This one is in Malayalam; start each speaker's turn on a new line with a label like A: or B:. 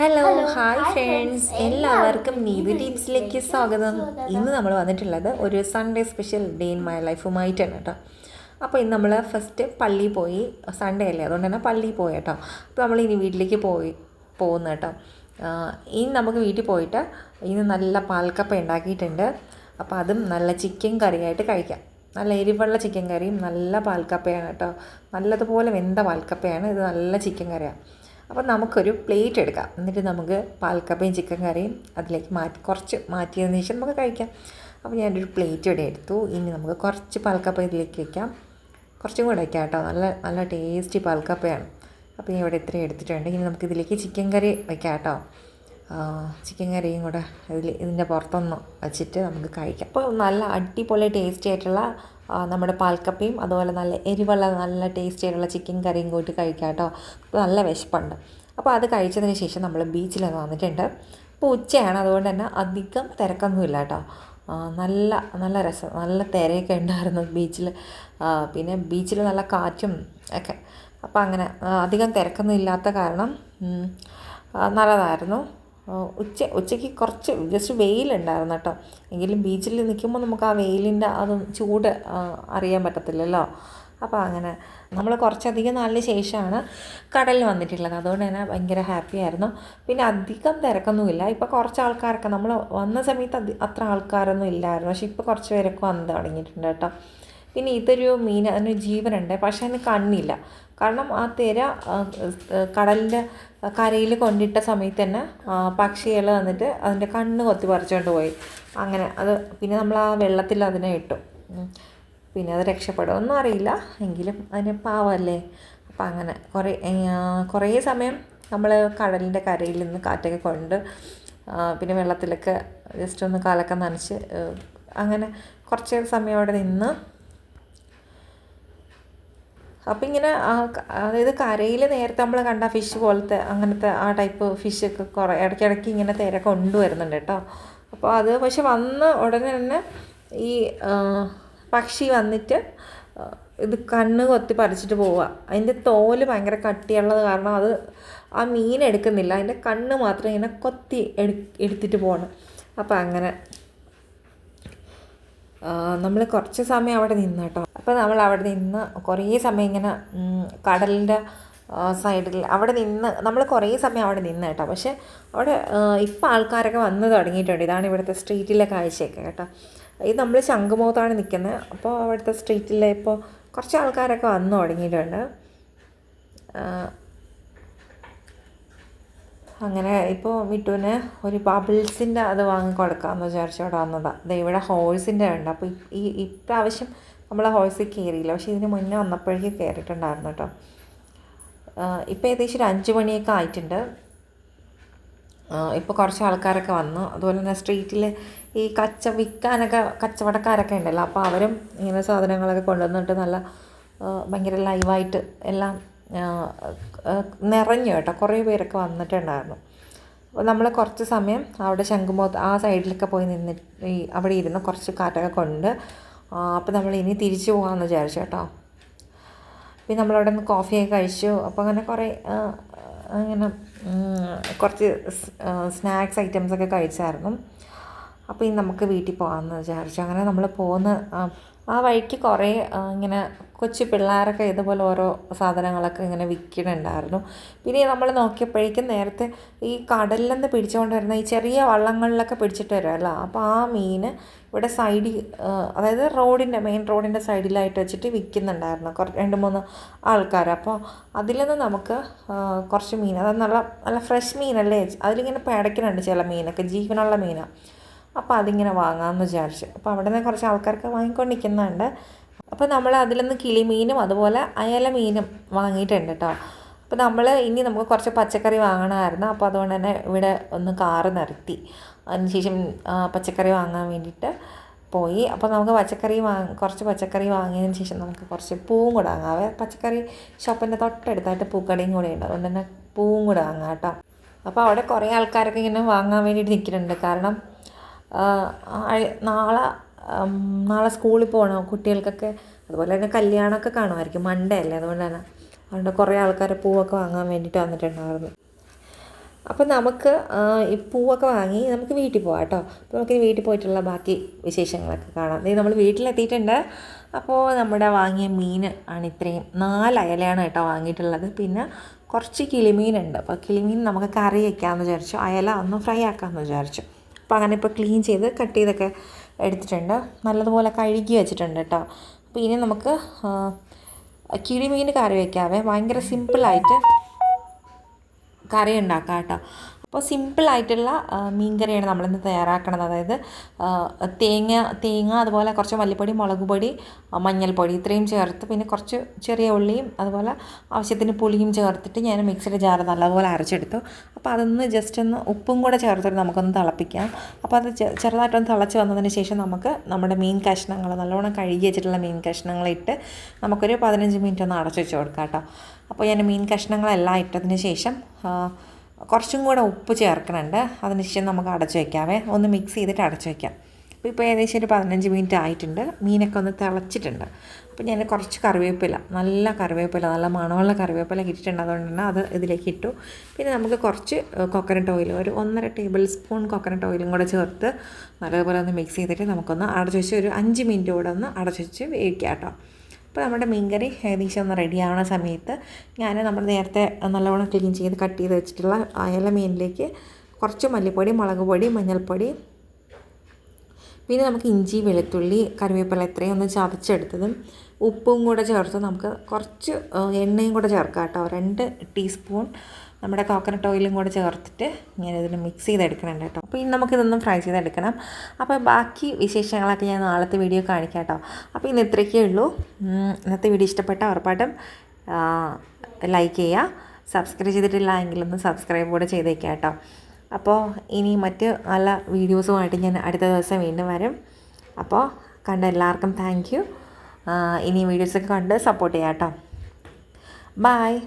A: ഹലോ ഹായ് ഫ്രണ്ട്സ് എല്ലാവർക്കും നീതു ടീംസിലേക്ക് സ്വാഗതം. ഇന്ന് നമ്മൾ വന്നിട്ടുള്ളത് ഒരു Sunday special day in my ലൈഫുമായിട്ടാണ് കേട്ടോ. അപ്പോൾ ഇന്ന് നമ്മൾ ഫസ്റ്റ് പള്ളി പോയി സൺഡേ അല്ലേ? അതുകൊണ്ട് തന്നെ പള്ളിയിൽ പോയി കേട്ടോ. അപ്പോൾ നമ്മൾ ഇനി വീട്ടിലേക്ക് പോയി പോകുന്ന കേട്ടോ. ഇനി നമുക്ക് വീട്ടിൽ പോയിട്ട് ഇന്ന് നല്ല പാൽക്കപ്പ ഉണ്ടാക്കിയിട്ടുണ്ട്. അപ്പോൾ അതും നല്ല ചിക്കൻ കറിയായിട്ട് കഴിക്കാം. നല്ല എരിവുള്ള ചിക്കൻ കറിയും നല്ല പാൽക്കപ്പയാണ് കേട്ടോ. നല്ലതുപോലെ വെന്ത പാൽക്കപ്പയാണ്. ഇത് നല്ല ചിക്കൻ കറിയാണ് അപ്പോൾ നമുക്കൊരു പ്ലേറ്റ് എടുക്കാം. എന്നിട്ട് നമുക്ക് പാൽക്കപ്പയും ചിക്കൻ കറിയും അതിലേക്ക് മാറ്റി കുറച്ച് മാറ്റിയതിന് ശേഷം നമുക്ക് കഴിക്കാം. അപ്പോൾ ഞാനൊരു പ്ലേറ്റ് ഇവിടെ എടുത്തു. ഇനി നമുക്ക് കുറച്ച് പാൽക്കപ്പ ഇതിലേക്ക് വയ്ക്കാം കുറച്ചും കൂടെ വയ്ക്കാം കേട്ടോ. നല്ല നല്ല ടേസ്റ്റി പാൽക്കപ്പയാണ്. അപ്പോൾ ഇവിടെ ഇത്രയും എടുത്തിട്ടുണ്ട്. ഇനി നമുക്ക് ഇതിലേക്ക് ചിക്കൻ കറി വയ്ക്കാം കേട്ടോ. ചിക്കൻ കറിയും കൂടെ ഇതിൽ ഇതിന്റെ പുറത്തൊന്ന് വെച്ചിട്ട് നമുക്ക് കഴിക്കാം. അപ്പോൾ നല്ല അടിപൊളി ടേസ്റ്റി ആയിട്ടുള്ള നമ്മുടെ പാൽക്കപ്പയും അതുപോലെ നല്ല എരിവുള്ള നല്ല ടേസ്റ്റിയുള്ള ചിക്കൻ കറിയും കൂട്ടി കഴിക്കാം കേട്ടോ. നല്ല വിശപ്പുണ്ട്. അപ്പോൾ അത് കഴിച്ചതിന് ശേഷം നമ്മൾ ബീച്ചിൽ വന്നിട്ടുണ്ട്. അപ്പോൾ ഉച്ചയാണ് അതുകൊണ്ട് തന്നെ അധികം തിരക്കൊന്നുമില്ല കേട്ടോ. നല്ല നല്ല രസം നല്ല തിരയൊക്കെ ഉണ്ടായിരുന്നു ബീച്ചിൽ. പിന്നെ ബീച്ചിൽ നല്ല കാറ്റും ഒക്കെ. അപ്പോൾ അങ്ങനെ അധികം തിരക്കൊന്നും ഇല്ലാത്ത കാരണം നല്ലതായിരുന്നു. ഉച്ച ഉച്ചയ്ക്ക് കുറച്ച് ജസ്റ്റ് വെയിലുണ്ടായിരുന്നു കേട്ടോ. എങ്കിലും ബീച്ചിൽ നിൽക്കുമ്പോൾ നമുക്ക് ആ വെയിലിന്റെ അത് ചൂട് അറിയാൻ പറ്റത്തില്ലല്ലോ. അപ്പോൾ അങ്ങനെ നമ്മൾ കുറച്ചധികം നാളിന് ശേഷമാണ് കടലിൽ വന്നിട്ടുള്ളത്. അതുകൊണ്ട് തന്നെ ഭയങ്കര ഹാപ്പി ആയിരുന്നു. പിന്നെ അധികം തിരക്കൊന്നുമില്ല. ഇപ്പോൾ കുറച്ച് ആൾക്കാരൊക്കെ നമ്മൾ വന്ന സമയത്ത് അത്ര ആൾക്കാരൊന്നും ഇല്ലായിരുന്നു. പക്ഷേ ഇപ്പോൾ കുറച്ച് പേരൊക്കെ വന്ന് തുടങ്ങിയിട്ടുണ്ട് കേട്ടോ. പിന്നെ ഇതൊരു മീൻ അതിന് ജീവനുണ്ട്. പക്ഷേ അതിന് കണ്ണില്ല. കാരണം ആ തിര കടലിന്റെ കരയിൽ കൊണ്ടിട്ട സമയത്ത് തന്നെ പക്ഷികൾ വന്നിട്ട് അതിന്റെ കണ്ണ് കൊത്തി പറിച്ചുകൊണ്ട് പോയി. അങ്ങനെ അത് പിന്നെ നമ്മൾ ആ വെള്ളത്തിൽ അതിനെ ഇട്ടു. പിന്നെ അത് രക്ഷപ്പെടുമെന്നും അറിയില്ല. എങ്കിലും അതിന് പാവമല്ലേ അപ്പം അങ്ങനെ കുറേ കുറേ സമയം നമ്മൾ കടലിന്റെ കരയിൽ നിന്ന് കാറ്റൊക്കെ കൊണ്ട് പിന്നെ വെള്ളത്തിലൊക്കെ ജസ്റ്റ് ഒന്ന് കാലൊക്കെ നനച്ച് അങ്ങനെ കുറച്ച് സമയം അവിടെ നിന്ന് അപ്പം ഇങ്ങനെ അതായത് കരയിൽ നേരത്തെ നമ്മൾ കണ്ട ഫിഷ് പോലത്തെ അങ്ങനത്തെ ആ ടൈപ്പ് ഫിഷൊക്കെ കുറേ ഇടയ്ക്കിടയ്ക്ക് ഇങ്ങനെ തിര കൊണ്ടുവരുന്നുണ്ട് കേട്ടോ അപ്പോൾ അത് പക്ഷെ വന്ന് ഉടനെ തന്നെ ഈ പക്ഷി വന്നിട്ട് ഇത് കണ്ണ് കൊത്തി പറിച്ചിട്ട് പോവുക അതിന്റെ തോൽ ഭയങ്കര കട്ടിയുള്ളത് കാരണം അത് ആ മീൻ എടുക്കുന്നില്ല. അതിന്റെ കണ്ണ് മാത്രം ഇങ്ങനെ കൊത്തി എടു എടുത്തിട്ട് പോകണം അപ്പോൾ അങ്ങനെ നമ്മൾ കുറച്ച് സമയം അവിടെ നിന്ന് കേട്ടോ. അപ്പോൾ നമ്മൾ അവിടെ നിന്ന് കുറേ സമയം ഇങ്ങനെ കടലിന്റെ സൈഡിൽ അവിടെ നിന്ന് നമ്മൾ കുറേ സമയം അവിടെ നിന്ന് കേട്ടോ. പക്ഷേ അവിടെ ഇപ്പം ആൾക്കാരൊക്കെ വന്ന് തുടങ്ങിയിട്ടുണ്ട്. ഇതാണ് ഇവിടുത്തെ സ്ട്രീറ്റിലെ കാഴ്ചയൊക്കെ കേട്ടോ. ഇത് നമ്മൾ ശംഖുമുഖത്താണ് നിൽക്കുന്നത് അപ്പോൾ അവിടുത്തെ സ്ട്രീറ്റിലെ ഇപ്പോൾ കുറച്ച് ആൾക്കാരൊക്കെ വന്ന് തുടങ്ങിയിട്ടുണ്ട്. അങ്ങനെ ഇപ്പോൾ മിട്ടുവിന് ഒരു ബബിൾസിന്റെ അത് വാങ്ങി കൊടുക്കാമെന്ന് വിചാരിച്ച് അവിടെ വന്നതാണ് ദേ ഇവിടെ ഹോഴ്സിന്റെ ഉണ്ട്. അപ്പോൾ ഈ- ഇപ്രാവശ്യം നമ്മൾ ഹോഴ്സിൽ കയറിയില്ല പക്ഷേ ഇതിന് മുന്നേ വന്നപ്പോഴേക്ക് കയറിയിട്ടുണ്ടായിരുന്നു കേട്ടോ. ഇപ്പോൾ ഏകദേശം ഒരു അഞ്ച് മണിയൊക്കെ ആയിട്ടുണ്ട്. ഇപ്പോൾ കുറച്ച് ആൾക്കാരൊക്കെ വന്നു. അതുപോലെ തന്നെ സ്ട്രീറ്റിൽ ഈ കച്ച വിൽക്കാനൊക്കെ കച്ചവടക്കാരൊക്കെ ഉണ്ടല്ലോ. അപ്പോൾ അവരും ഇങ്ങനെ സാധനങ്ങളൊക്കെ കൊണ്ടുവന്നിട്ട് നല്ല ഭയങ്കര ലൈവായിട്ട് എല്ലാം നിറഞ്ഞു കേട്ടോ. കുറേ പേരൊക്കെ വന്നിട്ടുണ്ടായിരുന്നു. അപ്പോൾ നമ്മൾ കുറച്ച് സമയം അവിടെ ശംഖുമോത്ത് ആ സൈഡിലൊക്കെ പോയി നിന്നിട്ട് ഈ അവിടെ ഇരുന്ന് കുറച്ച് കാറ്റൊക്കെ കൊണ്ട് അപ്പോൾ നമ്മൾ ഇനി തിരിച്ചു പോകാമെന്ന് വിചാരിച്ചു കേട്ടോ. പിന്നെ നമ്മളവിടെ നിന്ന് കോഫിയൊക്കെ കഴിച്ചു. അപ്പോൾ അങ്ങനെ കുറേ അങ്ങനെ കുറച്ച് സ്നാക്സ് ഐറ്റംസൊക്കെ കഴിച്ചായിരുന്നു. അപ്പോൾ ഇനി നമുക്ക് വീട്ടിൽ പോകാമെന്ന് വിചാരിച്ചു. അങ്ങനെ നമ്മൾ പോകുന്ന ആ, വഴിക്ക് കുറേ ഇങ്ങനെ കൊച്ചു പിള്ളേരൊക്കെ ഇതുപോലെ ഓരോ സാധനങ്ങളൊക്കെ ഇങ്ങനെ വിൽക്കുന്നുണ്ടായിരുന്നു. പിന്നെ നമ്മൾ നോക്കിയപ്പോഴേക്കും നേരത്തെ ഈ കടലിൽ നിന്ന് പിടിച്ചുകൊണ്ട് വരുന്ന ഈ ചെറിയ വള്ളങ്ങളിലൊക്കെ പിടിച്ചിട്ട് വരുമല്ലോ അപ്പോൾ ആ മീൻ ഇവിടെ സൈഡിൽ അതായത് റോഡിന്റെ മെയിൻ റോഡിന്റെ സൈഡിലായിട്ട് വെച്ചിട്ട് വിൽക്കുന്നുണ്ടായിരുന്നു കുറച്ച് രണ്ട് മൂന്ന് ആൾക്കാർ. അപ്പോൾ അതിൽ നിന്ന് നമുക്ക് കുറച്ച് മീൻ അതായത് നല്ല നല്ല ഫ്രഷ് മീനല്ലേ? അതിലിങ്ങനെ പിടയ്ക്കുന്നുണ്ട് ചില മീനൊക്കെ ജീവനുള്ള മീനാണ്. അപ്പോൾ അതിങ്ങനെ വാങ്ങാമെന്ന് വിചാരിച്ചു. അപ്പോൾ അവിടെ നിന്ന് കുറച്ച് ആൾക്കാർക്ക് വാങ്ങിക്കൊണ്ടിരിക്കുന്നുണ്ട്. അപ്പോൾ നമ്മൾ അതിൽ നിന്ന് കിളിമീനും അതുപോലെ അയല മീനും വാങ്ങിയിട്ടുണ്ട് കേട്ടോ അപ്പോൾ നമ്മൾ ഇനി നമുക്ക് കുറച്ച് പച്ചക്കറി വാങ്ങണമായിരുന്നു. അപ്പോൾ അതുകൊണ്ട് തന്നെ ഇവിടെ ഒന്ന് കാറ് നിർത്തി. അതിനുശേഷം പച്ചക്കറി വാങ്ങാൻ വേണ്ടിയിട്ട് പോയി. അപ്പോൾ നമുക്ക് പച്ചക്കറി വാങ്ങി കുറച്ച് പച്ചക്കറി വാങ്ങിയതിന് ശേഷം നമുക്ക് കുറച്ച് പൂവും കൂടെ വാങ്ങാവേ പച്ചക്കറി ഷോപ്പിന്റെ തൊട്ടടുത്തായിട്ട് പൂക്കടയും കൂടെ ഉണ്ട്. അതുകൊണ്ട് തന്നെ പൂവും കൂടെ വാങ്ങാം കേട്ടോ അപ്പോൾ അവിടെ കുറേ ആൾക്കാരൊക്കെ ഇങ്ങനെ വാങ്ങാൻ വേണ്ടിയിട്ട് നിൽക്കുന്നുണ്ട്. കാരണം നാളെ നാളെ സ്കൂളിൽ പോകണം കുട്ടികൾക്കൊക്കെ അതുപോലെ തന്നെ കല്യാണമൊക്കെ കാണുമായിരിക്കും. മൺഡേ അല്ലേ? അതുകൊണ്ട് തന്നെ അതുകൊണ്ട് കുറേ ആൾക്കാർ പൂവൊക്കെ വാങ്ങാൻ വേണ്ടിയിട്ട് വന്നിട്ടുണ്ടായിരുന്നു. അപ്പോൾ നമുക്ക് ഈ പൂവൊക്കെ വാങ്ങി നമുക്ക് വീട്ടിൽ പോകാം കേട്ടോ. നമുക്ക് വീട്ടിൽ പോയിട്ടുള്ള ബാക്കി വിശേഷങ്ങളൊക്കെ കാണാം. നമ്മൾ വീട്ടിലെത്തിയിട്ടുണ്ട്. അപ്പോൾ നമ്മുടെ വാങ്ങിയ മീൻ ആണ് ഇത്രയും. നാല് അയലയാണ് കേട്ടോ വാങ്ങിയിട്ടുള്ളത്. പിന്നെ കുറച്ച് കിളിമീനുണ്ട്. അപ്പോൾ കിളിമീൻ നമുക്ക് കറി വയ്ക്കാമെന്ന് വിചാരിച്ചു. അയല ഒന്ന് ഫ്രൈ ആക്കാമെന്ന് വിചാരിച്ചു. അപ്പോൾ അങ്ങനെ ഇപ്പോൾ ക്ലീൻ ചെയ്ത് കട്ട് ചെയ്തൊക്കെ എടുത്തിട്ടുണ്ട്. നല്ലതുപോലെ കഴുകി വെച്ചിട്ടുണ്ട് കേട്ടോ. അപ്പോൾ ഇനി നമുക്ക് കിഴിമീൻ കറി വയ്ക്കാവേ ഭയങ്കര സിമ്പിളായിട്ട് കറി ഉണ്ടാക്കാം കേട്ടോ. അപ്പോൾ സിമ്പിളായിട്ടുള്ള മീൻ കറിയാണ് നമ്മളിന്ന് തയ്യാറാക്കണത്. അതായത് തേങ്ങ തേങ്ങ അതുപോലെ കുറച്ച് മല്ലിപ്പൊടി മുളക് പൊടി മഞ്ഞൾപ്പൊടി ഇത്രയും ചേർത്ത് പിന്നെ കുറച്ച് ചെറിയ ഉള്ളിയും അതുപോലെ ആവശ്യത്തിന് പുളിയും ചേർത്തിട്ട് ഞാൻ മിക്സിയുടെ ജാറ് നല്ലപോലെ അരച്ചെടുത്തു. അപ്പോൾ അതൊന്ന് ജസ്റ്റ് ഒന്ന് ഉപ്പും കൂടെ ചേർത്തിട്ട് നമുക്കൊന്ന് തിളപ്പിക്കാം. അപ്പോൾ അത് ചെറുതായിട്ടൊന്ന് തിളച്ച് വന്നതിന് ശേഷം നമുക്ക് നമ്മുടെ മീൻ കഷ്ണങ്ങൾ നല്ലോണം കഴുകി വെച്ചിട്ടുള്ള മീൻ കഷ്ണങ്ങളിട്ട് നമുക്കൊരു പതിനഞ്ച് മിനിറ്റ് ഒന്ന് അടച്ചു വെച്ച് കൊടുക്കാം കേട്ടോ. അപ്പോൾ ഞാൻ മീൻ കഷ്ണങ്ങളെല്ലാം ഇട്ടതിന് ശേഷം കുറച്ചും കൂടെ ഉപ്പ് ചേർക്കണുണ്ട്. അതിനുശേഷം നമുക്ക് അടച്ചു വയ്ക്കാവേ ഒന്ന് മിക്സ് ചെയ്തിട്ട് അടച്ചു വയ്ക്കാം അപ്പോൾ ഇപ്പോൾ ഏകദേശം ഒരു പതിനഞ്ച് മിനിറ്റ് ആയിട്ടുണ്ട്. മീനൊക്കെ ഒന്ന് തിളച്ചിട്ടുണ്ട്. അപ്പോൾ ഞാൻ കുറച്ച് കറിവേപ്പില നല്ല കറിവേപ്പില നല്ല മണമുള്ള കറിവേപ്പില ഇട്ടിട്ടുണ്ട്. അതുകൊണ്ട് തന്നെ അത് ഇതിലേക്ക് ഇട്ടു. പിന്നെ നമുക്ക് കുറച്ച് കൊക്കനട്ട് ഓയിൽ ഒരു ഒന്നര ടേബിൾ സ്പൂൺ കൊക്കനട്ട് ഓയിലും കൂടെ ചേർത്ത് നല്ലതുപോലെ ഒന്ന് മിക്സ് ചെയ്തിട്ട് നമുക്കൊന്ന് അടച്ചു വെച്ച് ഒരു അഞ്ച് മിനിറ്റ് കൂടെ ഒന്ന് അടച്ചു വെച്ച് വേവിക്കാം കേട്ടോ. അപ്പോൾ നമ്മുടെ മീൻകറി ഏകദേശം ഒന്ന് റെഡി ആവുന്ന സമയത്ത് ഞാൻ നമ്മൾ നേരത്തെ നല്ലവണ്ണം ക്ലീൻ ചെയ്ത് കട്ട് ചെയ്ത് വെച്ചിട്ടുള്ള അയല മീനിലേക്ക് കുറച്ച് മല്ലിപ്പൊടി മുളക് പൊടി മഞ്ഞൾപ്പൊടി പിന്നെ നമുക്ക് ഇഞ്ചി വെളുത്തുള്ളി കറിവേപ്പില ഇത്രയും ഒന്ന് ചതച്ചെടുത്തതും ഉപ്പും കൂടെ ചേർത്ത് നമുക്ക് കുറച്ച് എണ്ണയും കൂടെ ചേർക്കാം കേട്ടോ. രണ്ട് ടീസ്പൂൺ നമ്മുടെ കോക്കനട്ട് ഓയിലും കൂടെ ചേർത്തിട്ട് ഇങ്ങനെ ഇതിൽ മിക്സ് ചെയ്തെടുക്കണം കേട്ടോ. അപ്പോൾ ഇനി നമുക്കിതൊന്നും ഫ്രൈ ചെയ്തെടുക്കണം. അപ്പോൾ ബാക്കി വിശേഷങ്ങളൊക്കെ ഞാൻ നാളത്തെ വീഡിയോ കാണിക്കാം കേട്ടോ. അപ്പോൾ ഇന്ന് ഇത്രയൊക്കെ ഉള്ളൂ. ഇന്നത്തെ വീഡിയോ ഇഷ്ടപ്പെട്ട ഉറപ്പായിട്ടും ലൈക്ക് ചെയ്യുക. സബ്സ്ക്രൈബ് ചെയ്തിട്ടില്ല എങ്കിലൊന്ന് സബ്സ്ക്രൈബ് കൂടെ ചെയ്തേക്കാം കേട്ടോ. അപ്പോൾ ഇനി മറ്റ് നല്ല വീഡിയോസുമായിട്ട് ഞാൻ അടുത്ത ദിവസം വീണ്ടും വരും. അപ്പോൾ കണ്ട എല്ലാവർക്കും താങ്ക് യു ഇനി വീഡിയോസൊക്കെ കണ്ട് സപ്പോർട്ട് ചെയ്യാം കേട്ടോ. ബായ്